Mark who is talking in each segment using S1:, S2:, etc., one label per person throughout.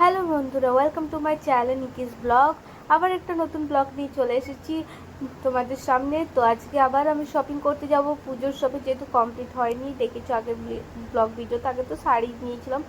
S1: Hello বন্ধুরা welcome to my channel Niki's vlog আবার একটা নতুন ব্লগ নিয়ে চলে এসেছি তোমাদের সামনে। তো আজকে আবার আমি শপিং করতে যাব। পুজোর শপিং যেহেতু কমপ্লিট হয়নি, দেখেছ আগের ব্লগ ভিডিওতে, আগে তো শাড়ি নিয়েছিলাম।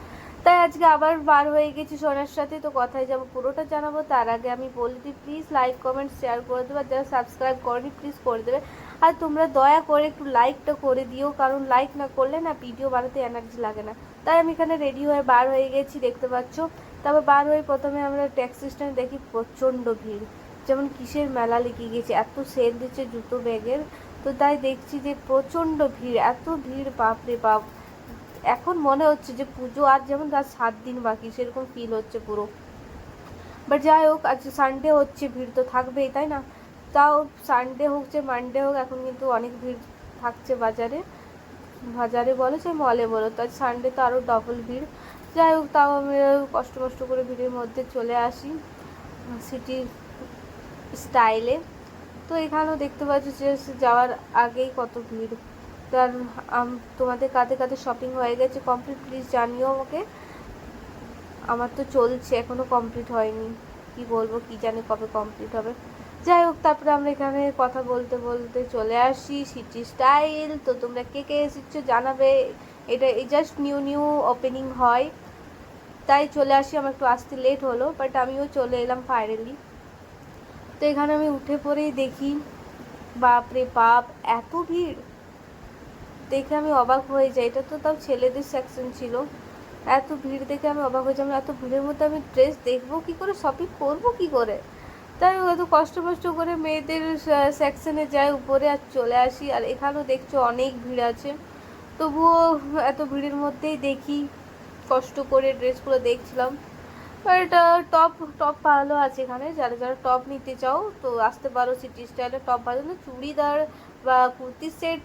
S1: তাই আজকে আবার বার হয়ে গেছি সোনার সাথে। তো কথায় যাব, পুরোটা জানাব। তার আগে আমি বলে দিই প্লিজ লাইক কমেন্ট শেয়ার করে দেবে। আর যারা সাবস্ক্রাইব করেনি প্লিজ করে দেবে। আর তোমরা দয়া করে একটু লাইকটা করে দিও, কারণ লাইক না করলে না ভিডিও বানাতে এনার্জি লাগে না। তাই আমি এখানে রেডি হয়ে বার হয়ে গেছি, দেখতে পাচ্ছ। তারপর বার হয়ে প্রথমে আমরা ট্যাক্সি স্ট্যান্ড দেখি প্রচণ্ড ভিড়। যেমন কিসের মেলা লেগে গেছে, এত সেল দিচ্ছে জুতো ব্যাগের। তো তাই দেখছি যে প্রচণ্ড ভিড়, এত ভিড়, বাপরে বাপ। এখন মনে হচ্ছে যে পুজো আর যেমন তার সাত দিন বাকি, সেরকম ফিল হচ্ছে পুরো। বাট যাই হোক, আজ সানডে হচ্ছে, ভিড় তো থাকবেই, তাই না? তাও সানডে হোক যে মানডে হোক, এখন কিন্তু অনেক ভিড় থাকছে বাজারে। বাজারে বলো সে মলে বলো, তো আজ সানডে তো আরও ডবল ভিড়। যাই হোক, তাও আমি কষ্ট কষ্ট করে ভিড়ের মধ্যে চলে আসি সিটির স্টাইলে তো এখানেও দেখতে পাচ্ছি যে যাওয়ার আগেই কত ভিড়। তার তোমাদের কাতে কাতে শপিং হয়ে গেছে কমপ্লিট প্লিজ জানিও আমাকে। আমার তো চলছে, এখনও কমপ্লিট হয়নি। কি বলব, কি জানি কবে কমপ্লিট হবে। যাই হোক, তারপরে আমরা এখানে কথা বলতে বলতে চলে আসি সিটি স্টাইল তো তোমরা কে কে এসেছ জানাবে, এটা এই জাস্ট নিউ নিউ ওপেনিং হয়। তাই চলে আসি, আমার একটু আসতে লেট হলো বাট আমিও চলে এলাম ফাইনালি তো এখানে আমি উঠে পড়েই দেখি, বাপরে বাপ, এত ভিড়। দেখে আমি অবাক হয়ে যাই, এটা তো তাও ছেলেদের সেকশন ছিল। এত ভিড় দেখে আমি অবাক হয়ে যাই এত ভিড়ের মধ্যে আমি ড্রেস দেখব কি করে শপিং করব কি করে? তাই এত কষ্ট কষ্ট করে মেয়েদের সেকশনে যাই, উপরে আর চলে আসি। আর এখানেও দেখছ অনেক ভিড় আছে। তবুও এত ভিড়ের মধ্যেই দেখি। কষ্ট করে ড্রেসগুলো দেখছিলাম। এটা টপ টপ ভালো আছে এখানে। যারা যারা টপ নিতে চাও, তো আসতে পারো সিটি স্টাইলের টপ ভালো না চুড়িদার বা কুর্তি সেট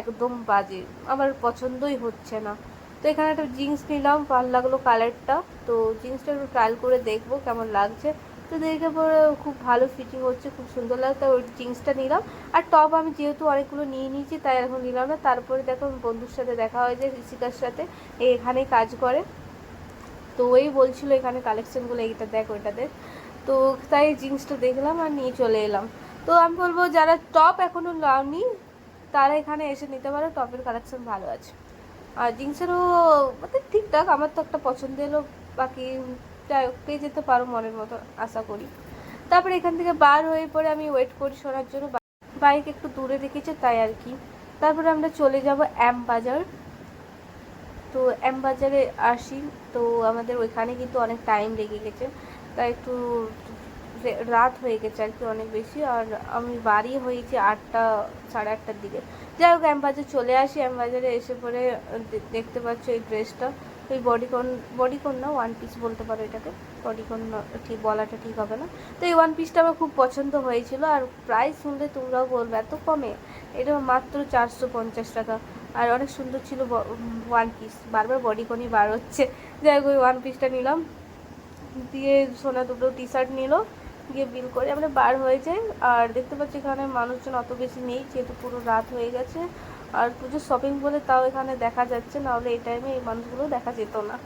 S1: একদম বাজে। আমার পছন্দই হচ্ছে না। তো এখানে একটা জিন্স নিলাম, ভালো লাগল কালারটা তো জিন্সটা একটু ট্রায়াল করে দেখব কেমন লাগছে। তো দেখে পরে খুব ভালো ফিটিং হচ্ছে, খুব সুন্দর লাগতো ওই জিন্সটা নিলাম। আর টপ আমি যেহেতু অনেকগুলো নিয়ে নিয়েছি, তাই এখন নিলাম না। তারপরে দেখো বন্ধুর সাথে দেখা হয় যে ঋষিকার সাথে। এ এখানেই কাজ করে। তো ওই বলছিল এখানে কালেকশনগুলো এইটা দেখ, ওইটা দেখ। তো তাই জিন্সটা দেখলাম আর নিয়ে চলে এলাম। তো আমি বলব, যারা টপ এখনও নাওনি, তারা এখানে এসে নিতে পারো টপের কালেকশন ভালো আছে। আর জিন্সেরও মানে ঠিকঠাক আমার তো একটা পছন্দ এলো বাকি পেয়ে যেতে পারো মনের মতো, আশা করি। তারপরে এখান থেকে বার হয়ে পরে আমি ওয়েট করি শোনার জন্য। বাইক একটু দূরে রেখেছে, তাই আর কি। তারপরে আমরা চলে যাব অ্যাম বাজার তো অ্যাম বাজারে আসি, তো আমাদের ওইখানে কিন্তু অনেক টাইম লেগে গেছে। তাই একটু রাত হয়ে গেছে আর কি অনেক বেশি। আর আমি বাড়ি হয়েছি আটটা, সাড়ে আটটার দিকে। যাই হোক এম বাজার চলে আসি। এম বাজারে এসে পরে দেখতে পাচ্ছ এই ড্রেসটা ওই বডিকন বডিকন না ওয়ান পিস বলতে পারো এটাকে। বডিকন ঠিক বলাটা ঠিক হবে না। তো এই ওয়ান পিসটা আমার খুব পছন্দ হয়েছিল, আর প্রাইস শুনলে তোমরাও বলবে, এত কমে? এটা মাত্র চারশো পঞ্চাশ টাকা। আর অনেক সুন্দর ছিল ওয়ান পিস বারবার বডিকনই বার হচ্ছে যাই হোক, ওই ওয়ান পিসটা নিলাম। দিয়ে সোনা দুটো টি শার্ট নিল, গিয়ে বিল করে আমরা বার হয়ে যাই। আর দেখতে পাচ্ছি এখানে মানুষজন অত বেশি নেই, যেহেতু পুরো রাত হয়ে গেছে। আর পুজোর শপিং বলে তাও এখানে দেখা যাচ্ছে, নাহলে এই টাইমে এই মানুষগুলো দেখা যেত না।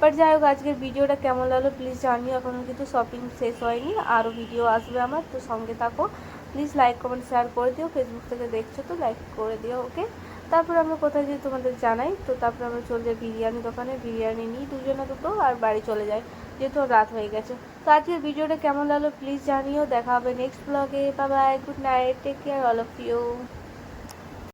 S1: বাট যাই হোক, আজকের ভিডিওটা কেমন লাগল প্লিজ জানিও এখনও কিন্তু শপিং শেষ হয়নি আরও ভিডিও আসবে আমার, তো সঙ্গে থাকো। প্লিজ লাইক কমেন্ট শেয়ার করে দিও ফেসবুক থেকে দেখছ তো লাইক করে দিও ওকে তারপর আমরা কোথায় যাই তোমাদের জানাই, তো তারপর আমরা চলে যাই বিরিয়ানি দোকানে, বিরিয়ানি নিই দুজনে দুটো আর বাড়ি চলে যাই, যেহেতু রাত হয়ে গেছে। তো আজকের ভিডিওটা কেমন লাগল প্লিজ জানিও, দেখা হবে নেক্সট ব্লগে bye bye good night take care all of you